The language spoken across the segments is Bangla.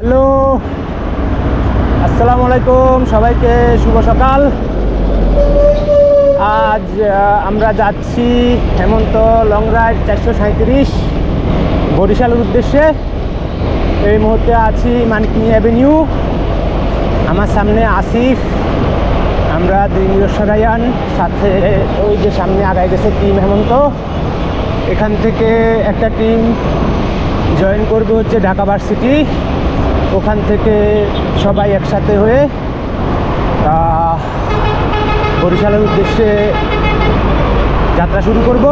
হ্যালো। আসসালামু আলাইকুম সবাইকে, শুভ সকাল। আজ আমরা যাচ্ছি হেমন্ত লং রাইড চারশো সাঁত্রিশ বরিশালের উদ্দেশ্যে। এই মুহূর্তে আছি মানকিনি অ্যাভিনিউ। আমার সামনে আসিফ, আমরা দুই সাথে ওই যে সামনে আগায় গেছে টিম হেমন্ত। এখান থেকে একটা টিম জয়েন করবে হচ্ছে ঢাকা ভার্সিটি। ওখান থেকে সবাই একসাথে হয়ে বরিশালের উদ্দেশ্যে যাত্রা শুরু করব।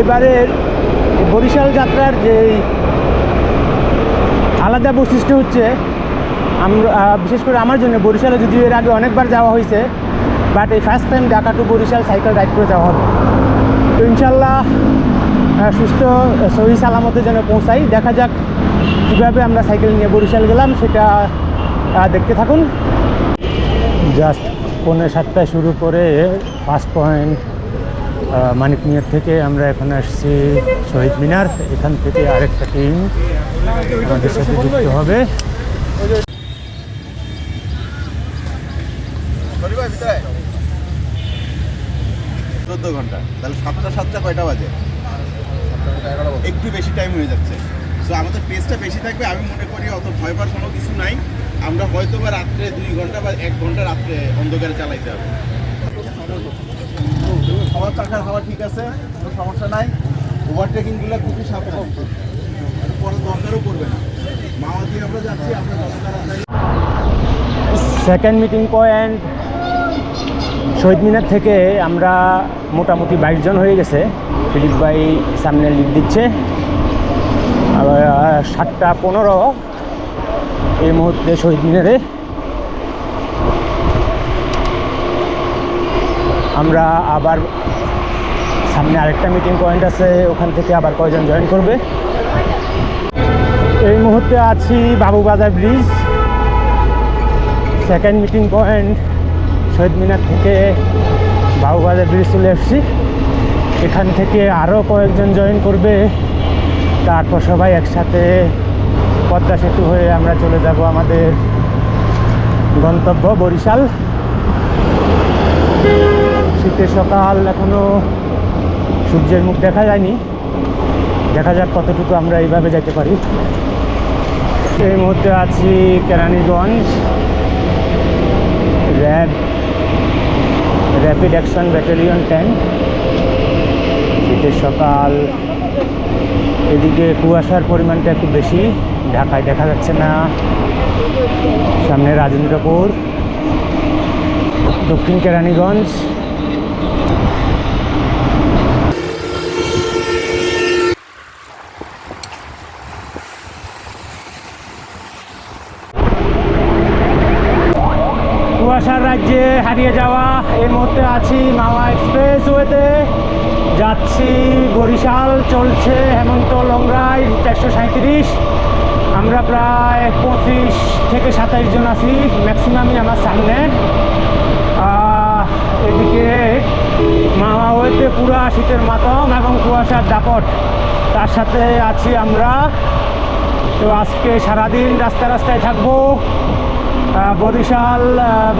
এবারের বরিশাল যাত্রার যে আলাদা বৈশিষ্ট্য হচ্ছে, আমরা বিশেষ করে আমার জন্য বরিশালে যদিও এর আগে অনেকবার যাওয়া হয়েছে বাট এই first time Dhaka to Barishal cycle ride করে যাওয়া হবে। তো ইনশাল্লাহ সুস্থ সহি সালামতে যেন পৌঁছাই। দেখা যাক কীভাবে আমরা সাইকেল নিয়ে বরিশাল গেলাম সেটা দেখতে থাকুন। জাস্ট পৌনে সাতটায় শুরু করে ফার্স্ট পয়েন্ট মানিক মিয়ার থেকে আমরা এখন আসছি শহীদ মিনার। এখান থেকে আরেকটা টিম আমাদের সাথে যুক্ত হবে। চোদ্দ ঘণ্টা, তাহলে সাতটা সাতটা, কয়টা বাজে? একটু বেশি টাইম হয়ে যাচ্ছে। সো আমাদের পেসটা বেশি থাকবে আমি মনে করি অত ভয় পাওয়ার কোনো কিছু নাই। আমরা হয়তো বা রাত্রে দুই ঘণ্টা বা এক ঘণ্টা রাত্রে অন্ধকারে চালাইতে হবে খাবার টাকার খাওয়া ঠিক আছে কোনো সমস্যা নাই। ওভারটেকিংগুলো খুবই সাবধান পরে দরকারও পড়বে না। মাওয়া দিয়ে আমরা যাচ্ছি আমরা second meeting point Shaheed Minar থেকে আমরা মোটামুটি বাইশ জন হয়ে গেছে। ফিলিপ ভাই সামনে লিড দিচ্ছে। সাতটা পনেরো এই মুহূর্তে শহীদ মিনারে। আমরা আবার সামনে আরেকটা মিটিং পয়েন্ট আছে, ওখান থেকে আবার কয়জন জয়েন করবে। এই মুহূর্তে আছি Babubazar bridge second meeting point Shaheed Minar থেকে বাবুবাজার ব্রিজ চলে এসেছি এখান থেকে আরও কয়েকজন জয়েন করবে। তারপর সবাই একসাথে পদ্মা সেতু হয়ে আমরা চলে যাব আমাদের গন্তব্য বরিশাল। শীতের সকাল এখনও সূর্যের মুখ দেখা যায়নি। দেখা যাক কতটুকু আমরা এইভাবে যেতে পারি। এই মুহূর্তে আছি Keraniganj. RAB, rapid action battalion tank শীতের সকাল। এদিকে কুয়াশার পরিমাণটা একটু বেশি, ঢাকায় দেখা যাচ্ছে না। সামনে রাজেন্দ্রপুর, দক্ষিণ কেরানীগঞ্জ। কুয়াশার রাজ্যে হারিয়ে যাওয়া এই মুহূর্তে আছি মাওয়া এক্সপ্রেস ওয়েতে যাচ্ছি, বরিশাল চলছে হেমন্ত লংরাই, চারশো সাঁত্রিশ আমরা প্রায় পঁচিশ থেকে সাতাইশ জন আছি ম্যাক্সিমামই আমার সামনে। এদিকে মাওয়া ওয়েতে পুরা শীতের মাতম এবং কুয়াশার দাপট। তার সাথে আছি আমরা। তো আজকে সারাদিন রাস্তা রাস্তায় থাকব। বরিশাল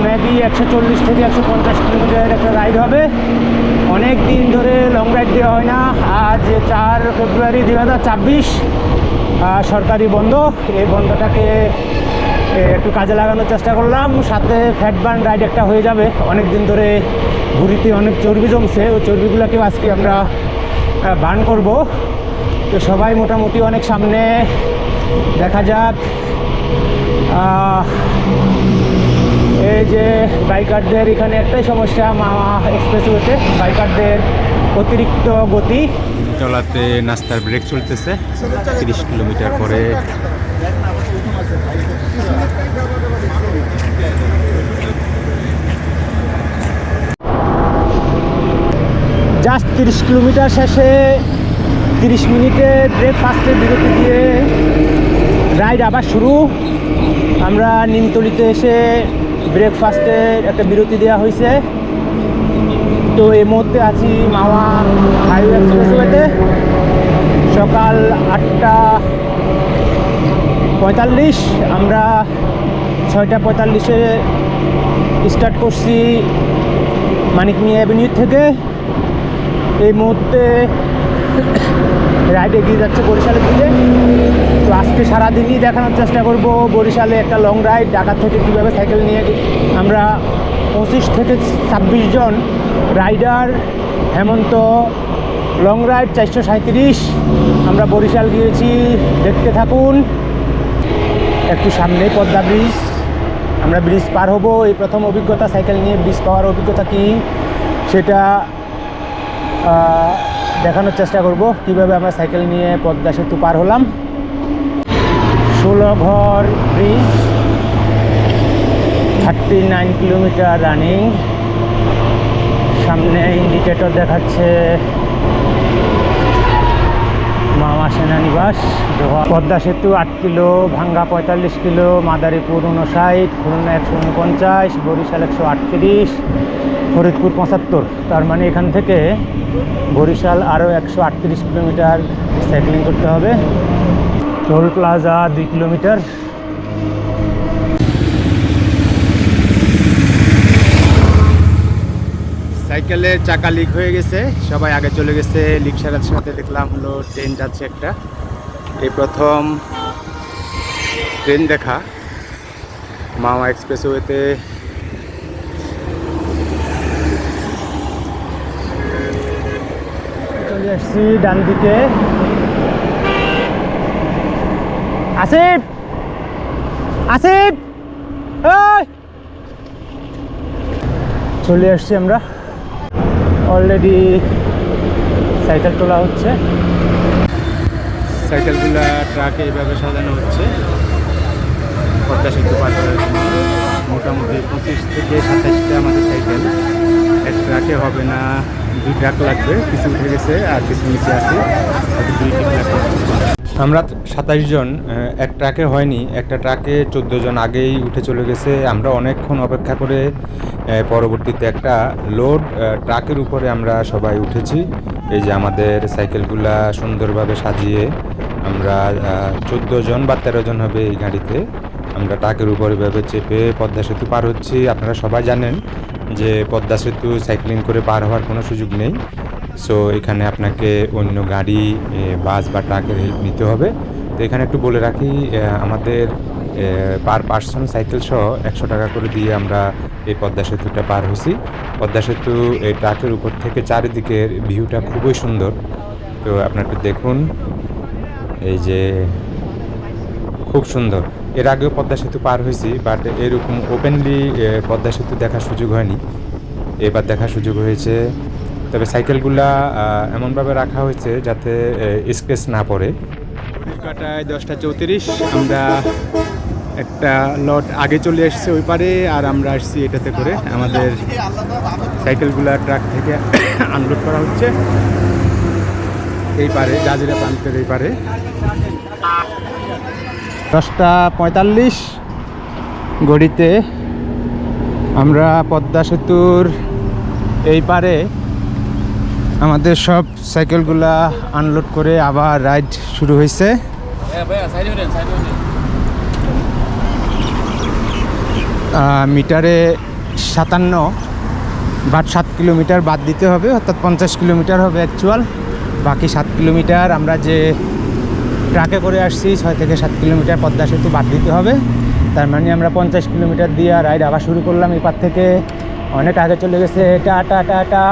মেবি একশো চল্লিশ থেকে একশো পঞ্চাশ কিলোমিটার একটা রাইড হবে। অনেক দিন ধরে লং রাইড দেওয়া হয় না। আজ চার ফেব্রুয়ারি দুই হাজার ছাব্বিশ সরকারি বন্ধ। এই বন্ধটাকে একটু কাজে লাগানোর চেষ্টা করলাম। সাথে ফ্যাট বার্ন রাইড একটা হয়ে যাবে। অনেক দিন ধরে ঘুরিতে অনেক চর্বি জমছে। ওই চর্বিগুলোকেও আজকে আমরা বার্ন করব। তো সবাই মোটামুটি অনেক সামনে। দেখা যাক যে বাইকারদের এখানে একটাই সমস্যা মামা এক্সপ্রেসওয়েতে বাইকারদের অতিরিক্ত গতি। চলাতে নাস্তার ব্রেক চলতেছে তিরিশ কিলোমিটার পরে। জাস্ট তিরিশ কিলোমিটার শেষে তিরিশ মিনিটে ব্রেকফাস্টে বিরতি দিয়ে রাইড আবার শুরু। আমরা নিমতলিতে এসে ব্রেকফাস্টের একটা বিরতি দেওয়া হয়েছে। তো এই মুহূর্তে আছি মাওয়া হাইওয়ে এক্সপ্রেসওয়েতে। সকাল আটটা পঁয়তাল্লিশ, আমরা ছয়টা পঁয়তাল্লিশে স্টার্ট করছি মানিক মিয়া অ্যাভিনিউ থেকে। এই মুহূর্তে রাইড এগিয়ে যাচ্ছে বরিশালের দিকে। তো আজকে সারাদিনই দেখানোর চেষ্টা করব বরিশালে একটা লং রাইড ঢাকা থেকে কীভাবে সাইকেল নিয়ে আমরা পঁচিশ থেকে ছাব্বিশ জন রাইডার হেমন্ত লং রাইড চারশো সাঁত্রিশ আমরা বরিশাল গিয়েছি, দেখতে থাকুন। একটু সামনেই পদ্মা ব্রিজ। আমরা ব্রিজ পার হব। এই প্রথম অভিজ্ঞতা সাইকেল নিয়ে ব্রিজ পাওয়ার অভিজ্ঞতা কী? সেটা দেখানোর চেষ্টা করব কীভাবে আমরা সাইকেল নিয়ে পদ্মা সেতু পার হলাম। ষোলো ঘর bridge thirty nine kilometre running সামনে ইন্ডিকেটর দেখাচ্ছে সেনানিবাস পদ্মা সেতু আট কিলো, ভাঙ্গা পঁয়তাল্লিশ কিলো, মাদারীপুর উনষাট খুলনা একশো উনপঞ্চাশ বরিশাল একশো আটত্রিশ, ফরিদপুর পঁচাত্তর। তার মানে এখান থেকে বরিশাল আরও একশো আটত্রিশ কিলোমিটার সাইক্লিং করতে হবে। টোল প্লাজা দুই কিলোমিটার। সাইকেলের চাকা লিক হয়ে গেছে, সবাই আগে চলে গেছে লিক সারার সাথে দেখলাম হলো ট্রেন যাচ্ছে একটা। এই প্রথম ট্রেন দেখা। মামা এক্সপ্রেসওয়েতে চলে আসছি ডান দিকে। আসিফ! আসিফ! চলে আসছি আমরা। অলরেডি সাইকেল তোলা হচ্ছে। সাইকেলগুলো ট্রাকে এইভাবে সাজানো হচ্ছে। পদ্মা সেতু পার করার জন্য মোটামুটি পঁচিশ থেকে সাতাশটা আমাদের সাইকেল। এক ট্রাকে হবে না, দুই ট্রাক লাগবে। কিছু উঠে গেছে আর কিছু নিচে আছে। দুই ট্রাক আমরা সাতাশ জন এক ট্রাকে হয়নি, একটা ট্রাকে চোদ্দ জন আগেই উঠে চলে গেছে। আমরা অনেকক্ষণ অপেক্ষা করে পরবর্তীতে একটা লোড ট্রাকের উপরে আমরা সবাই উঠেছি। এই যে আমাদের সাইকেলগুলা সুন্দরভাবে সাজিয়ে আমরা চোদ্দ জন বা তেরো জন হবে এই গাড়িতে। আমরা ট্রাকের উপরে এভাবে চেপে পদ্মা সেতু পার হচ্ছি। আপনারা সবাই জানেন যে পদ্মা সেতু সাইক্লিং করে পার হওয়ার কোনো সুযোগ নেই। সো এখানে আপনাকে অন্য গাড়ি বাস বা ট্রাকের হেল্প নিতে হবে। তো এখানে একটু বলে রাখি আমাদের পার পার্সন সাইকেল সহ একশো টাকা করে দিয়ে আমরা এই পদ্মা সেতুটা পার হয়েছি। পদ্মা সেতু এই ট্রাকের উপর থেকে চারিদিকের ভিউটা খুবই সুন্দর। তো আপনারা একটু দেখুন, এই যে খুব সুন্দর। এর আগেও পদ্মা সেতু পার হয়েছি বাট এরকম ওপেনলি পদ্মা সেতু দেখার সুযোগ হয়নি। এবার দেখার সুযোগ হয়েছে। তবে সাইকেলগুলা এমনভাবে রাখা হয়েছে যাতে স্কেচ না পড়ে। কাটায়, দশটা চৌত্রিশ। আমরা একটা লট আগে চলে এসেছি ওই পারে, আর আমরা আসছি এটাতে করে। আমাদের সাইকেলগুলা ট্রাক থেকে আনলোড করা হচ্ছে। এই পারে, জাজিরা প্রান্তের এই পারে। দশটা পঁয়তাল্লিশ ঘড়িতে আমরা পদ্মা সেতুর এই পারে আমাদের সব সাইকেলগুলা আনলোড করে আবার রাইড শুরু হয়েছে। মিটারে সাতান্ন বাট সাত কিলোমিটার বাদ দিতে হবে অর্থাৎ পঞ্চাশ কিলোমিটার হবে অ্যাকচুয়াল বাকি সাত কিলোমিটার আমরা যে ট্রাকে করে আসছি ছয় থেকে সাত কিলোমিটার পদ্মা সেতু বাদ দিতে হবে। তার মানে আমরা পঞ্চাশ কিলোমিটার দিয়ে রাইড আবার শুরু করলাম এপার থেকে। অনেক আগে চলে গেছে টাটা টাটা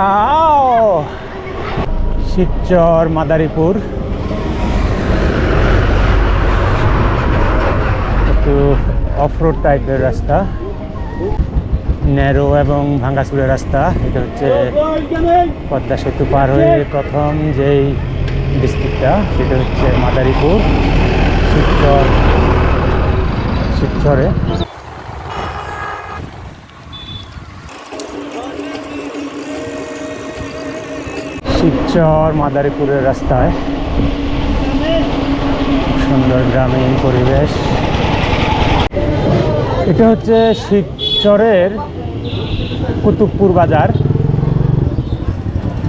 শিবচর মাদারীপুর। একটু অফরোড টাইপের রাস্তা। ন্যারো এবং ভাঙ্গাচুরের রাস্তা। এটা হচ্ছে পদ্মা সেতু পার হয়ে প্রথম যেই ডিস্ট্রিক্টটা সেটা হচ্ছে মাদারীপুর শিবচর শিবচরে শিবচর মাদারীপুরের রাস্তায়। সুন্দর গ্রামীণ পরিবেশ। এটা হচ্ছে শিবচরের কুতুবপুর বাজার।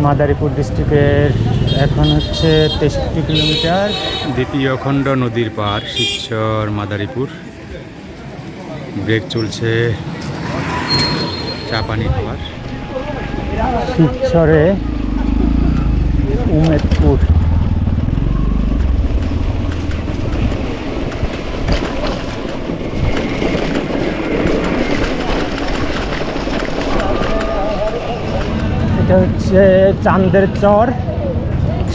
মাদারীপুর ডিস্ট্রিক্টের এখন হচ্ছে তেষট্টি কিলোমিটার। দ্বিতীয় খণ্ড নদীর পার শিবচর মাদারীপুর। ব্রেক চলছে চাপানির পার। শিবচরে উমেদপুর। এটা হচ্ছে চান্দের চর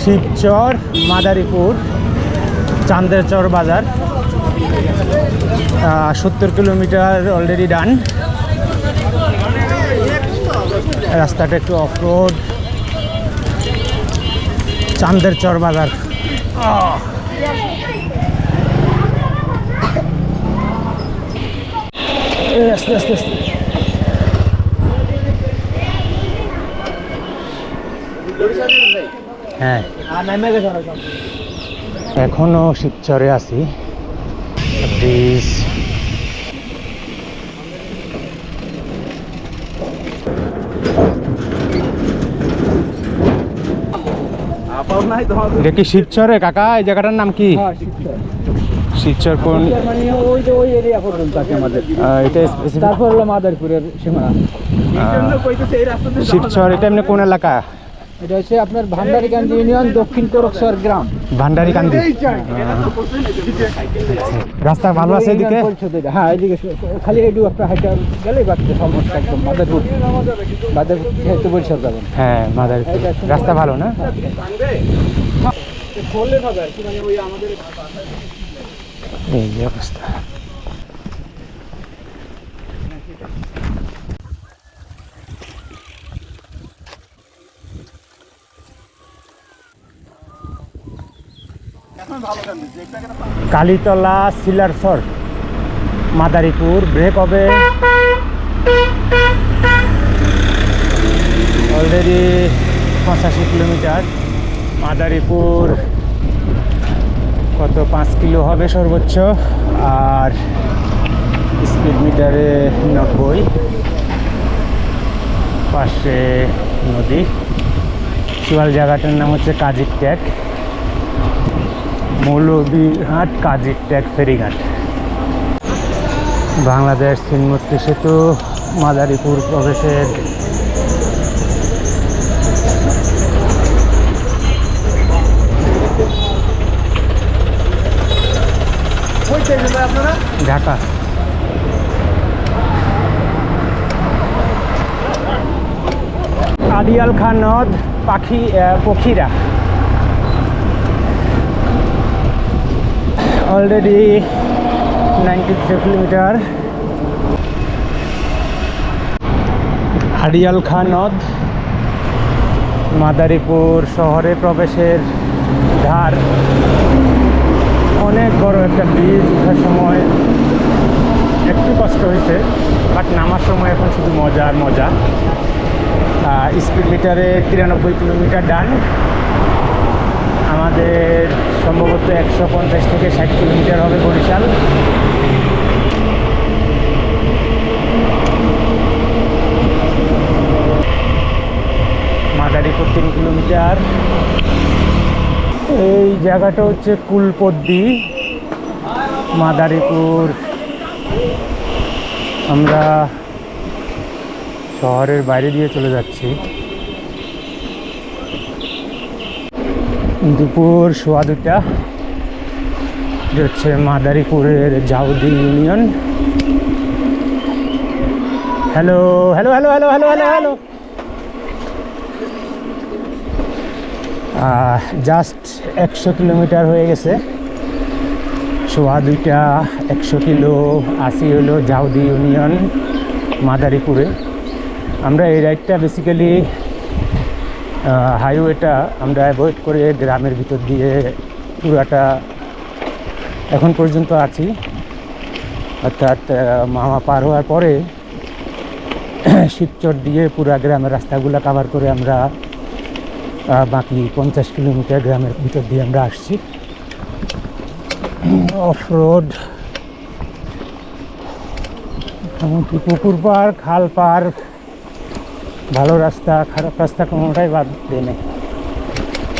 শিবচর মাদারীপুর চান্দের চর বাজার। সত্তর কিলোমিটার অলরেডি ডান রাস্তাটা একটু অফ রোড চান্দের চর বাজার। হ্যাঁ। এখনও শিবচরে আছি। ব্রিজ এটা কি শিবচরে কাকা এই জায়গাটার নাম কি? শিবচর কোন মানে ওই যে ওই এরিয়া পর্যন্ত আছে আমাদের। এটা তারপর হলো মাদারপুরের সীমানা। শিবচর এটা এমনি কোন এলাকা? এটা হচ্ছে আপনার ভান্ডারিগঞ্জ ইউনিয়ন দক্ষিণ তোরকসর গ্রাম। ভান্ডারি কান্দি রাস্তা ভালো আছে এদিকে। হ্যাঁ এদিকে খালি একটু একটা হাইটা গেলেই বাড়ছে সমস্যা একদম মাদারপুর। মাদারপুর থেকে পরিষদ যাবেন। হ্যাঁ মাদারি রাস্তা ভালো না? এই অবস্থা। কালীতলা সিলারসর মাদারীপুর ব্রেক হবে। অলরেডি পঁচাশি কিলোমিটার। মাদারীপুর কত? পাঁচ কিলো হবে সর্বোচ্চ। আর স্পিড মিটারে নব্বই। পাশে নদী। চুয়াল জায়গাটার নাম হচ্ছে কাজিক ট্যাগ। মৌলভীহাট কাজির ট্যাগ ফেরিঘাট। বাংলাদেশ চিনমূর্তি সেতু মাদারীপুর প্রবেশের ঢাকা। আদিয়াল খান নদ পাখি আহ, already ninety three kilometre Arial Khan নদ মাদারীপুর শহরে প্রবেশের ধার। অনেক বড় একটা ব্রিজ ওঠার সময় একটু কষ্ট হয়েছে বাট নামার সময় এখন শুধু মজা আর মজা। স্পিড মিটারে তিরানব্বই কিলোমিটার ডান আমাদের সম্ভবত একশো পঞ্চাশ থেকে ষাট কিলোমিটার হবে বরিশাল। মাদারীপুর তিন কিলোমিটার। এই জায়গাটা হচ্ছে কুলপদ্দি, মাদারীপুর। আমরা শহরের বাইরে দিয়ে চলে যাচ্ছি। দুপুর সোয়া দুটা হচ্ছে মাদারীপুরের Jaudi union. Hello hello hello hello hello hello hello. Just একশো কিলোমিটার হয়ে গেছে। সোয়া দুইটা, একশো কিলো, আশি হলো জাউদি ইউনিয়ন মাদারীপুরে। আমরা এই রাইডটা বেসিক্যালি হাইওয়েটা আমরা অ্যাভয়েড করে গ্রামের ভিতর দিয়ে পুরাটা এখন পর্যন্ত আছি। অর্থাৎ মামা পার হওয়ার পরে শিবচর দিয়ে পুরা গ্রামের রাস্তাগুলো কাভার করে আমরা বাকি পঞ্চাশ কিলোমিটার গ্রামের ভিতর দিয়ে আমরা আসছি। অফ রোড পুকুর পার খাল পার ভালো রাস্তা, খারাপ রাস্তা কোনোটাই বাদ দেয় নেই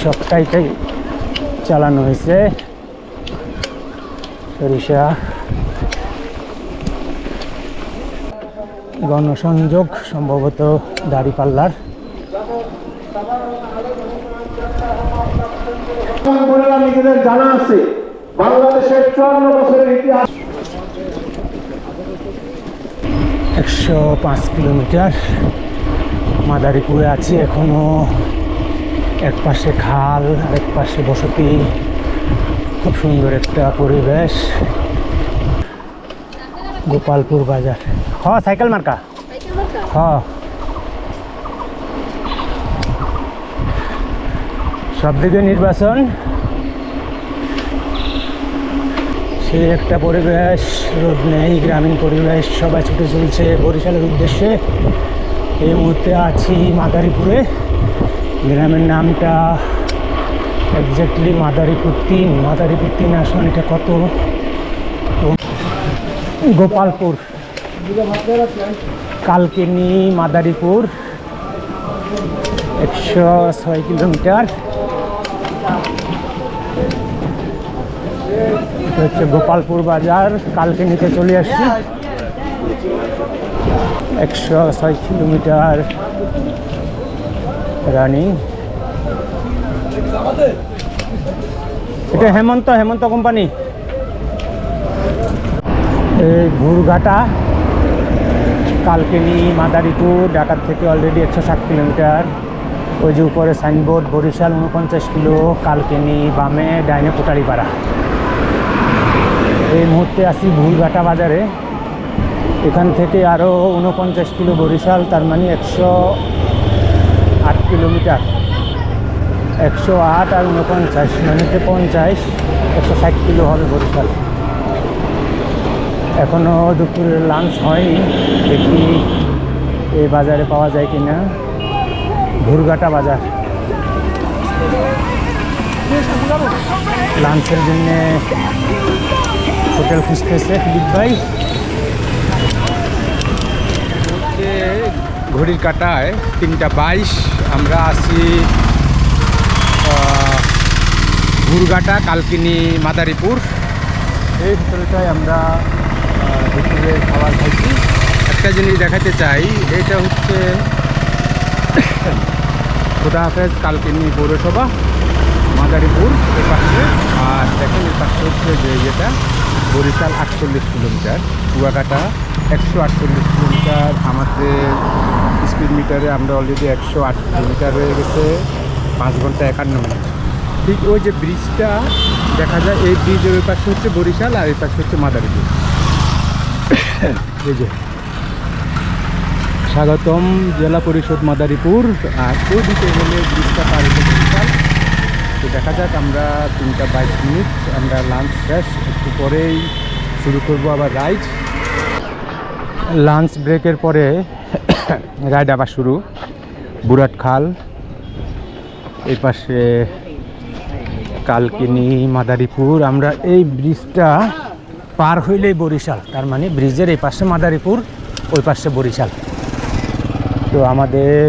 সবটাইটাই চালানো হয়েছে। সরিষা। গণসংযোগ, সম্ভবত দাড়িপাল্লার। নিজেদের জানা আছে বাংলাদেশের চুয়ান্ন বছরের ইতিহাস একশো পাঁচ কিলোমিটার। মাদারীপুরে আছি এখনও। এক পাশে খাল, আরেক পাশে বসতি। খুব সুন্দর একটা পরিবেশ। গোপালপুর বাজার। হ, সাইকেল মার্কা? হ। সব দিকে নির্বাচন। সেই একটা পরিবেশ, রোদ নেই, গ্রামীণ পরিবেশ, সবাই ছুটে চলছে বরিশালের উদ্দেশ্যে। এই মুহূর্তে আছি মাদারীপুরে। গ্রামের নামটা একজাক্টলি মাদারীপুর তিন। মাদারীপুর তিন আসন এটা কত? গোপালপুর। কালকিনি মাদারীপুর। একশো ছয় কিলোমিটার। হচ্ছে গোপালপুর বাজার। কালকে নিতে চলে আসছি। একশো ছয় কিলোমিটার রানিং। এটা হেমন্ত হেমন্ত কোম্পানি। এই ভুরঘাটা কালকেনি, মাদারীপুর, ঢাকার থেকে অলরেডি একশো ষাট কিলোমিটার। ওই যে উপরে সাইনবোর্ড, বরিশাল উনপঞ্চাশ কিলো, কালকেনি, বামে, ডাইনে কোটারিপাড়া এই মুহূর্তে আছি ভুলঘাটা বাজারে। এখান থেকে আরও উনপঞ্চাশ কিলো বরিশাল, তার মানে একশো আট কিলোমিটার। একশো আট আর উনপঞ্চাশ মানে পঞ্চাশ, একশো ষাট কিলো হবে বরিশাল। এখনও দুপুরের লাঞ্চ হয়নি, দেখি এই বাজারে পাওয়া যায় কি না ভুরঘাটা বাজার লাঞ্চের জন্যে হোটেল খুঁজতেছে দিক ভাই যে ঘড়ির কাটায় তিনটা বাইশ। আমরা আছি ঘুরঘাটা, কালকিনি, মাদারীপুর। এই হোটেলটায় আমরা দুপুরে খাবার খাইছি। একটা জিনিস দেখাতে চাই, এটা হচ্ছে খোদা হাফেজ, কালকিনি পৌরসভা, মাদারীপুর এর পাশে আর দেখেন এর পাশে হচ্ছে যে যেটা বরিশাল আটচল্লিশ কিলোমিটার, কুয়াকাটা একশো আটচল্লিশ কিলোমিটার, আমাদের স্পিড মিটারে আমরা অলরেডি একশো আট কিলোমিটার হয়ে গেছে, পাঁচ ঘণ্টা একান্ন মিনিট। ঠিক ওই যে ব্রিজটা দেখা যায়, এই ব্রিজের ওই পাশে হচ্ছে বরিশাল আর এই পাশে হচ্ছে মাদারীপুর। এই যে। স্বাগতম জেলা পরিষদ মাদারীপুর, আর ওই দিকে গেলে ব্রিজটা পার তো দেখা যাক, আমরা তিনটা বাইশ মিনিট, আমরা লাঞ্চ শেষ, একটু পরেই শুরু করব আবার রাইড লাঞ্চ ব্রেকের পরে রাইড আবার শুরু। বুরাট খাল, এই পাশে কালকিনি, মাদারীপুর, আমরা এই ব্রিজটা পার হইলেই বরিশাল, তার মানে ব্রিজের এই পাশে মাদারীপুর, ওই পাশে বরিশাল। তো আমাদের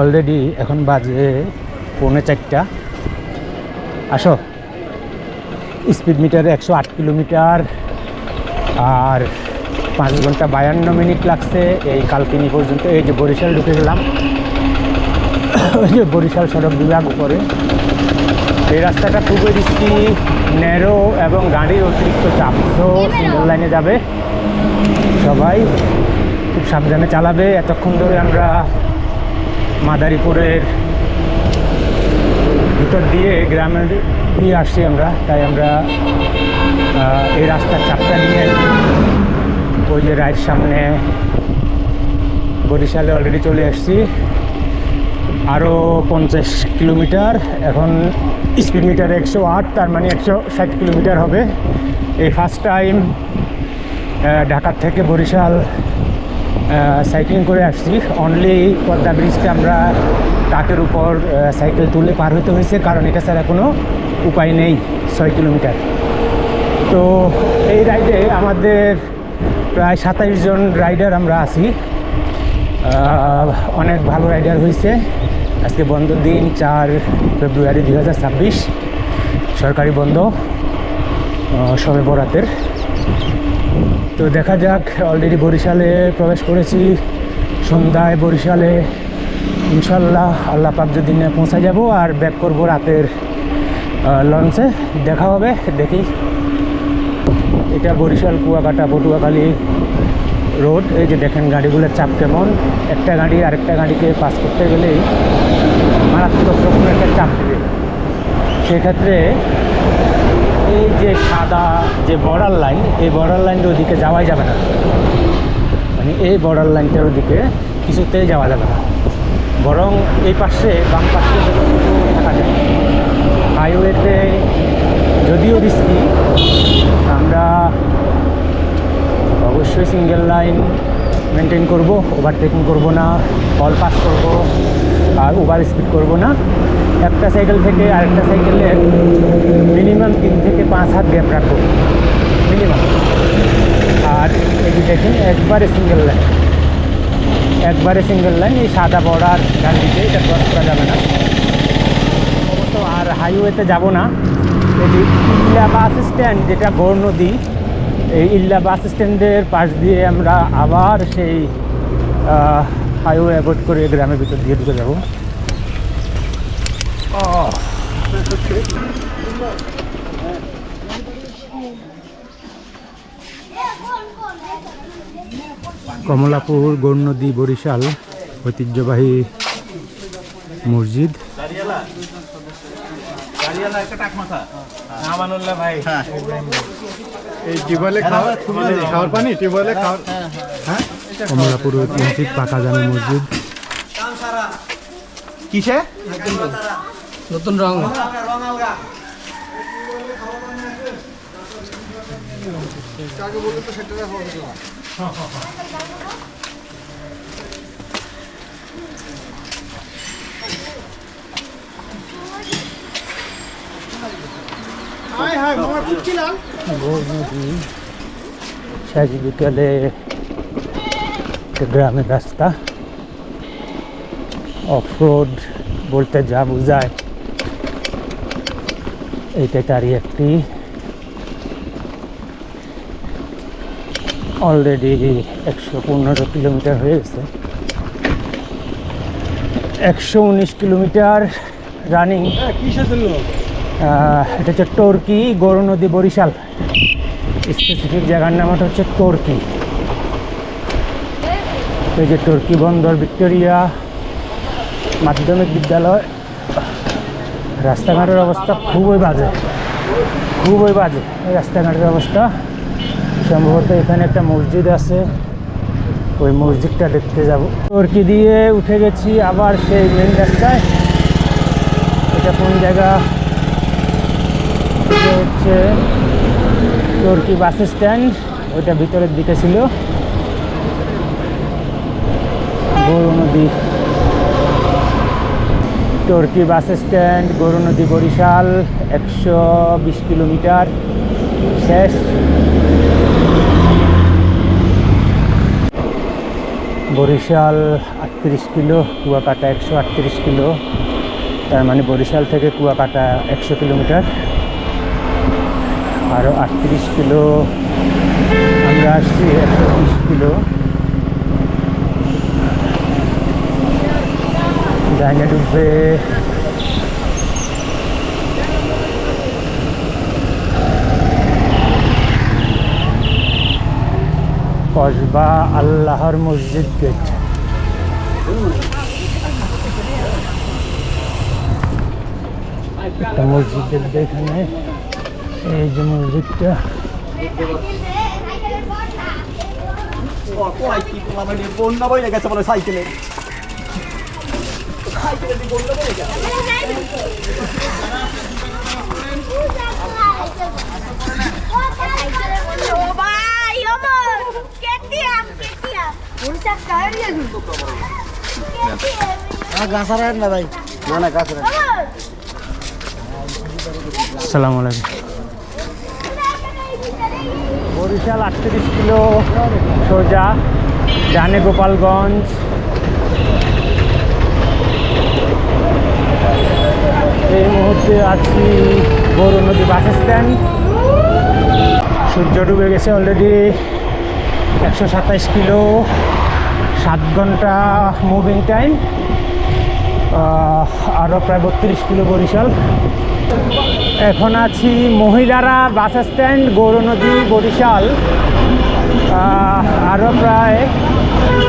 অলরেডি এখন বাজে পৌনে চারটা। আসো। স্পিড মিটারে একশো আট কিলোমিটার আর পাঁচ ঘণ্টা বায়ান্ন মিনিট লাগছে। এই কালকিনি পর্যন্ত এই যে বরিশাল ঢুকে গেলাম। ওই যে বরিশাল সড়ক বিভাগ উপরে। এই রাস্তাটা খুবই রিস্কি ন্যারো এবং গাড়ির অতিরিক্ত চাপ তো সিঙ্গল লাইনে যাবে। সবাই খুব সাবধানে চালাবে। এতক্ষণ ধরে আমরা মাদারীপুরের ভিতর দিয়ে গ্রামের দিয়ে আসছি আমরা। তাই আমরা এই রাস্তার চাপটা নিয়ে ওই যে রাইট সামনে বরিশালে অলরেডি চলে আসছি আরও পঞ্চাশ কিলোমিটার, এখন স্পিড মিটার একশো আট, তার মানে একশো ষাট কিলোমিটার হবে। এই ফার্স্ট টাইম ঢাকার থেকে বরিশাল সাইক্লিং করে আসছি। অনলি পদ্মা ব্রিজটা আমরা ট্রাকের উপর সাইকেল তুলে পার হতে হয়েছে, কারণ এটা ছাড়া কোনো উপায় নেই ছয় কিলোমিটার। তো এই রাইডে আমাদের প্রায় সাতাইশ জন রাইডার আমরা আছি। অনেক ভালো রাইডার হয়েছে। আজকে বন্ধ দিন, চার ফেব্রুয়ারি দুই হাজার ছাব্বিশ। সরকারি বন্ধ সবে বরাতের। তো দেখা যাক অলরেডি বরিশালে প্রবেশ করেছি। সন্ধ্যায় বরিশালে ইনশাল্লাহ আল্লাহ পাক যদি নিয়ে পৌঁছা যাব আর ব্যাক করব রাতের লঞ্চে দেখা হবে, দেখি। এটা বরিশাল, কুয়াকাটা, পটুয়াখালী রোড এই যে দেখেন গাড়িগুলোর চাপ কেমন। একটা গাড়ি আরেকটা গাড়িকে পাস করতে গেলেই মারাত্মক রকম একটা চাপ দেবে। সেক্ষেত্রে এই যে সাদা যে বর্ডার লাইন এই বর্ডার লাইনের ওদিকে যাওয়াই যাবে না। মানে এই বর্ডার লাইনটার ওদিকে কিছুতেই যাওয়া যাবে না। বরং এই পাশে, বাম পাশে থাকা যায়। হাইওয়েতে যদিও রিস্কি আমরা অবশ্যই সিঙ্গেল লাইন মেনটেন করব ওভারটেকিং করব না কল পাস করব, আর ওভার স্পিড করব না। একটা সাইকেল থেকে আরেকটা সাইকেলের মিনিমাম তিন থেকে পাঁচ হাত গ্যাপ রাখব। মিনিমাম আর এই দেখেন, একবারে সিঙ্গেল লাইন একবারে সিঙ্গেল লাইন এই সাদা বর্ডার ডান দিকে, এটা ক্রস করা যাবে না। অবশ্য আর হাইওয়েতে যাব না। যে ইল্লা বাস স্ট্যান্ড যেটা গৌর নদী, এই ইল্লা বাস স্ট্যান্ডের পাশ দিয়ে আমরা আবার সেই হাইওয়ে অ্যাভয়েড করে গ্রামের ভিতর দিয়ে ঢুকে যাব। কমলাপুর গৌরনদী বরিশাল ঐতিহ্যবাহী মসজিদ। কমলাপুর ঐতিহাসিক পাকা জামি মসজিদ। কিসে? নতুন রং। সাজি বিকালে গ্রামের রাস্তা। অফ রোড বলতে যা বোঝায় এইটা তারই একটি অলরেডি একশো পনেরো কিলোমিটার হয়ে গেছে। একশো উনিশ কিলোমিটার রানিং এটা হচ্ছে টর্কি গৌর নদী বরিশাল। স্পেসিফিক জায়গার নাম ওটা হচ্ছে টর্কি। এই যে টর্কি বন্দর ভিক্টোরিয়া মাধ্যমিক বিদ্যালয়। রাস্তাঘাটের অবস্থা খুবই বাজে। খুবই বাজে এই রাস্তাঘাটের অবস্থা। সম্ভবত এখানে একটা মসজিদ আছে। ওই মসজিদটা দেখতে যাব। টর্কি দিয়ে উঠে গেছি আবার সেই মেন রাস্তায়। এটা কোন জায়গা? হচ্ছে টর্কি বাস স্ট্যান্ড। ওইটা ভিতরের দিকে ছিল। গরু নদী। টর্কি বাস স্ট্যান্ড, গরু নদী বরিশাল, একশো বিশ কিলোমিটার। শেষ। বরিশাল আটত্রিশ কিলো, কুয়াকাটা একশো আটত্রিশ কিলো। তার মানে বরিশাল থেকে কুয়াকাটা একশো কিলোমিটার। আরও আটত্রিশ কিলো, আমরা আসছি একশো বিশ কিলো। ডাইনে ডুববে কসবা আল্লাহর মসজিদ গেট। একটা মসজিদ দেখবে এখানে। এই যে মসজিদটা। বন্যা বই বরিশাল আটত্রিশ কিলো সোজা ডানে গোপালগঞ্জ এই মুহূর্তে আছি গৌর নদী বাস স্ট্যান্ড সূর্য ডুবে গেছে অলরেডি একশো সাতাইশ কিলো, সাত ঘণ্টা মুভিং টাইম আরও প্রায় বত্রিশ কিলো বরিশাল। এখন আছি মহিলারা বাস স্ট্যান্ড গৌরনদী বরিশাল। আরও প্রায়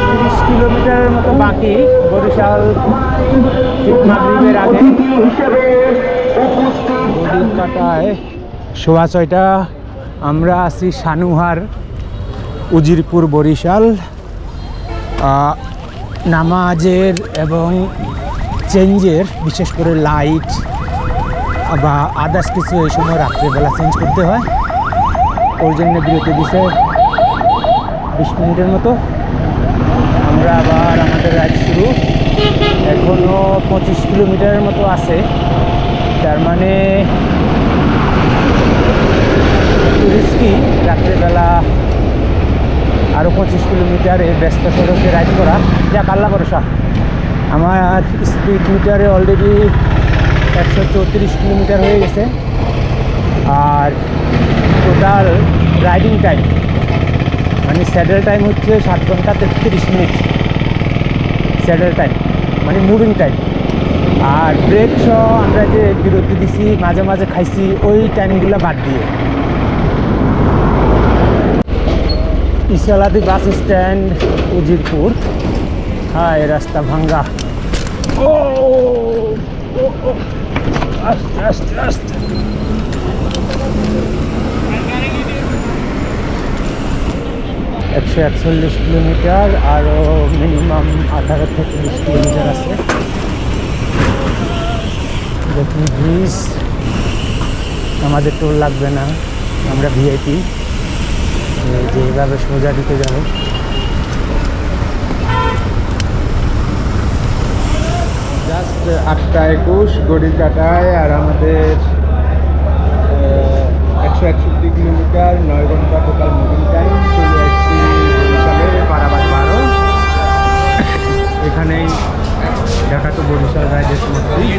তিরিশ কিলোমিটারের মতো বাকি বরিশাল মাগরিবের আগে। কাটায়। সোয়া ছয়টা। আমরা আছি সানুহার উজিরপুর, বরিশাল নামাজের এবং চেঞ্জের, বিশেষ করে লাইট বা আদার্স কিছু এই সময় রাত্রেবেলা চেঞ্জ করতে হয়। ওর জন্য বিরতি দিছে বিশ মিনিটের মতো। আমরা আবার আমাদের রাইড শুরু। এখনও পঁচিশ কিলোমিটারের মতো আছে। তার মানে রিস্কি রাত্রেবেলা আরও পঁচিশ কিলোমিটার এই ব্যস্ত সড়কে রাইড করা। যাক, আল্লাহ ভরসা। আমার স্পিড মিটারে অলরেডি একশো চৌত্রিশ কিলোমিটার হয়ে গেছে। আর টোটাল রাইডিং টাইম মানে স্যাডেল টাইম হচ্ছে সাত ঘণ্টা তেত্রিশ মিনিট। স্যাডেল টাইম মানে মুভিং টাইম আর ব্রেক সহ আমরা যে বিরতি দিছি, মাঝে মাঝে খাইছি, ওই টাইমগুলো বাদ দিয়ে। ইসালাদি বাস স্ট্যান্ড উজিরপুর। হ্যাঁ রাস্তা ভাঙ্গা। ও ও, ও, আস্তে আস্তে আস্তে। একশো একচল্লিশ কিলোমিটার আরও মিনিমাম আঠারো থেকে বিশ কিলোমিটার আছে। দেখুন ব্রিজ আমাদের টোল লাগবে না। আমরা ভিআইপি যেভাবে সোজা দিতে যাব। জাস্ট আটটা একুশ গড়ির কাটায় আর আমাদের একশো একষট্টি কিলোমিটার, নয় ঘণ্টা টোটাল মুভিং টাইম চলে আসছি বরিশালে বারো। এখানেই ঢাকা তো বরিশাল রাইডের মধ্যেই